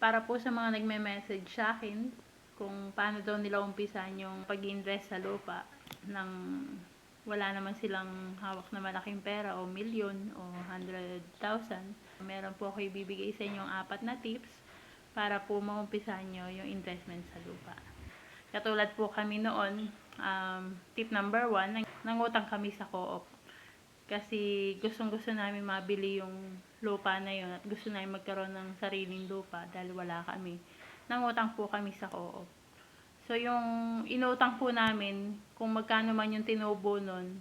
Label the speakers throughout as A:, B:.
A: para po sa mga nagme-message sa akin kung paano daw nila umpisan yung pag-invest sa lupa ng wala naman silang hawak na malaking pera o milyon o 100,000. Meron po ako ibibigay sa inyong apat na tips para po maumpisan nyo yung investment sa lupa. Katulad po kami noon, um, tip number one, nang- nangutang kami sa co-op. Kasi gustong gusto namin mabili yung lupa na yun at gusto namin magkaroon ng sariling lupa dahil wala kami. Nangutang po kami sa co-op. So yung inutang po namin, kung magkano man yung tinubo nun,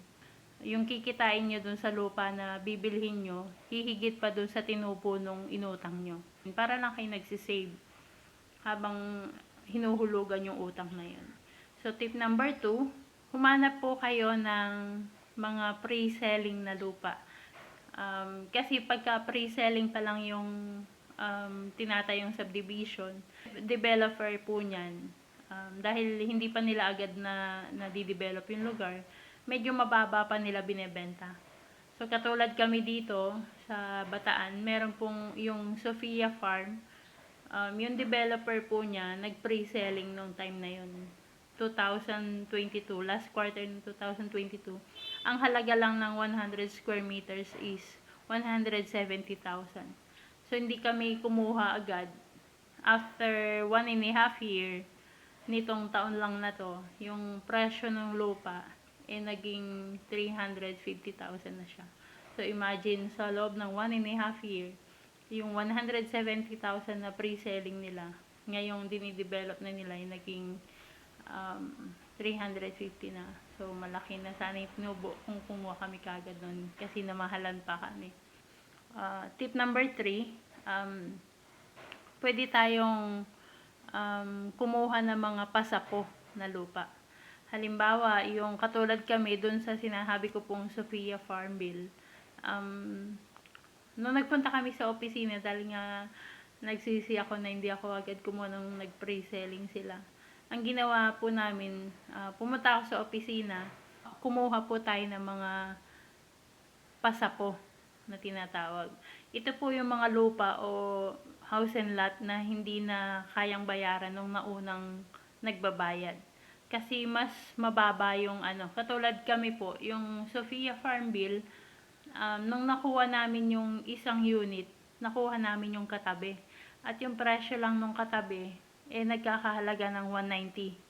A: yung kikitain nyo dun sa lupa na bibilhin nyo, hihigit pa dun sa tinubo nung inutang nyo. Para lang kayo nagsisave habang hinuhulugan yung utang na yun. So tip number two, humanap po kayo ng mga pre-selling na lupa. Um, kasi pagka pre-selling pa lang yung um, tinatayong subdivision, developer po niyan, um, dahil hindi pa nila agad na nadidevelop yung lugar, medyo mababa pa nila binebenta. So katulad kami dito sa Bataan, meron pong yung Sofia Farm, um, yung developer po niya, nag-pre-selling nung time na yun. 2022, last quarter ng 2022. Ang halaga lang ng 100 square meters is 170,000. So, hindi kami kumuha agad. After one and a half year, nitong taon lang na to, yung presyo ng lupa, eh, naging 350,000 na siya. So, imagine, sa loob ng one and a half year, yung 170,000 na pre-selling nila, ngayong dinidevelop na nila, yung naging um, 350 na. So, malaki na sana yung pinubo kung kumuha kami kagad nun kasi namahalan pa kami. Uh, tip number 3, um, pwede tayong um, kumuha ng mga pasapo na lupa. Halimbawa, yung katulad kami dun sa sinasabi ko pong Sofia Farm Bill, um, nung nagpunta kami sa opisina dahil nga nagsisi ako na hindi ako agad kumuha nung nag-pre-selling sila. Ang ginawa po namin, ah, pumunta ako sa opisina, kumuha po tayo ng mga pasapo na tinatawag. Ito po yung mga lupa o house and lot na hindi na kayang bayaran nung naunang nagbabayad. Kasi mas mababa yung ano, katulad kami po, yung Sofia Farm Bill, um, nung nakuha namin yung isang unit, nakuha namin yung katabi. At yung presyo lang nung katabi, eh nagkakahalaga ng 190.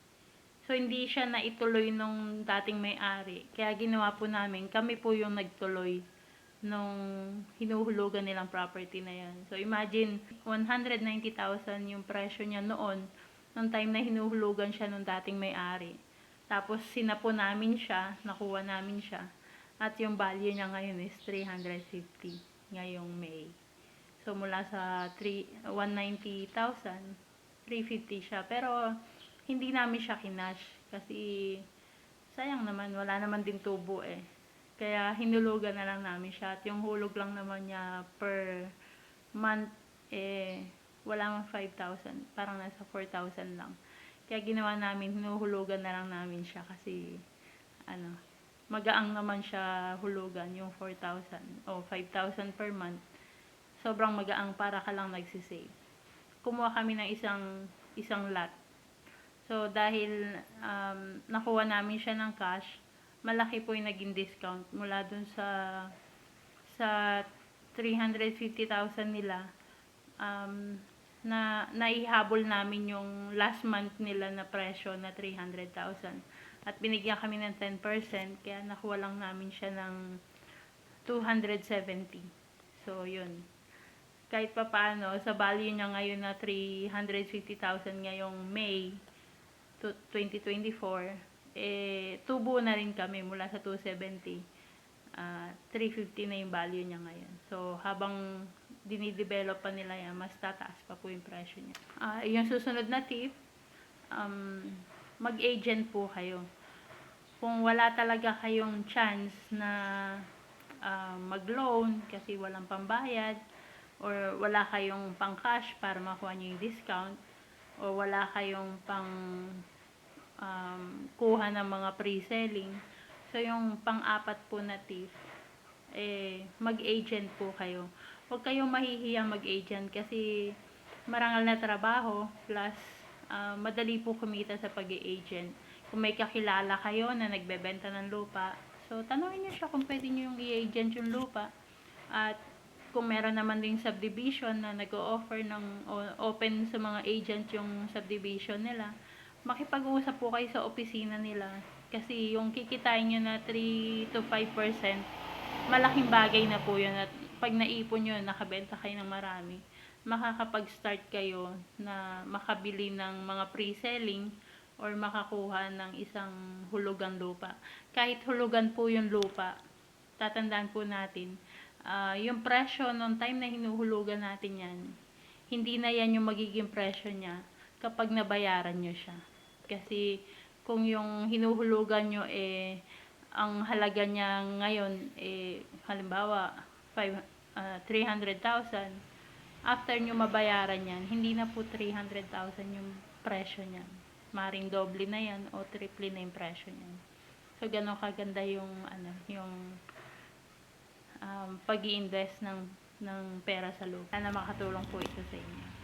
A: So, hindi siya na ituloy nung dating may-ari. Kaya ginawa po namin, kami po yung nagtuloy nung hinuhulugan nilang property na yan. So, imagine, 190,000 yung presyo niya noon, nung time na hinuhulugan siya nung dating may-ari. Tapos, sinapo namin siya, nakuha namin siya. At yung value niya ngayon is 350 ngayong May. So, mula sa 3, 190,000, 350 siya. Pero, hindi namin siya kinash. Kasi, sayang naman, wala naman din tubo eh. Kaya, hinulugan na lang namin siya. At yung hulog lang naman niya per month, eh, wala mang 5,000. Parang nasa 4,000 lang. Kaya ginawa namin, hinuhulugan na lang namin siya kasi, ano, magaang naman siya hulugan, yung 4,000 o 5,000 per month. Sobrang magaang para ka lang nagsisave kumuha kami ng isang isang lot. So, dahil um, nakuha namin siya ng cash, malaki po yung naging discount mula dun sa sa 350,000 nila um, na naihabol namin yung last month nila na presyo na 300,000 at binigyan kami ng 10% kaya nakuha lang namin siya ng 270 so yun kahit pa paano, sa value niya ngayon na 350,000 ngayong May to 2024, eh, tubo na rin kami mula sa 270. Uh, 350 na yung value niya ngayon. So, habang dinidevelop pa nila yan, mas tataas pa po yung presyo niya. Uh, yung susunod na tip, um, mag-agent po kayo. Kung wala talaga kayong chance na uh, mag-loan kasi walang pambayad, or wala kayong pang cash para makuha nyo yung discount or wala kayong pang um, kuha ng mga pre-selling. So yung pang-apat po na tip eh mag-agent po kayo. Huwag kayong mahihiyang mag-agent kasi marangal na trabaho plus ah, madali po kumita sa pag agent Kung may kakilala kayo na nagbebenta ng lupa, so tanungin niyo siya kung pwede niyo yung i-agent yung lupa. At kung meron naman ding subdivision na nag-o-offer ng open sa mga agent yung subdivision nila, makipag-usap po kayo sa opisina nila. Kasi yung kikitain nyo na 3 to 5%, malaking bagay na po yun. At pag naipon nyo, nakabenta kayo ng marami, makakapag-start kayo na makabili ng mga pre-selling or makakuha ng isang hulugan lupa. Kahit hulugan po yung lupa, tatandaan po natin, ah, yung presyo nung time na hinuhulugan natin yan, hindi na yan yung magiging presyo niya kapag nabayaran nyo siya. Kasi kung yung hinuhulugan nyo eh, ang halaga niya ngayon eh, halimbawa, five, ah, 300,000, after nyo mabayaran yan, hindi na po 300,000 yung presyo niyan. Maring doble na yan o triple na yung presyo niyan. So, ganun kaganda yung, ano, yung um, pag invest ng, ng pera sa lupa. Sana makatulong po ito sa inyo.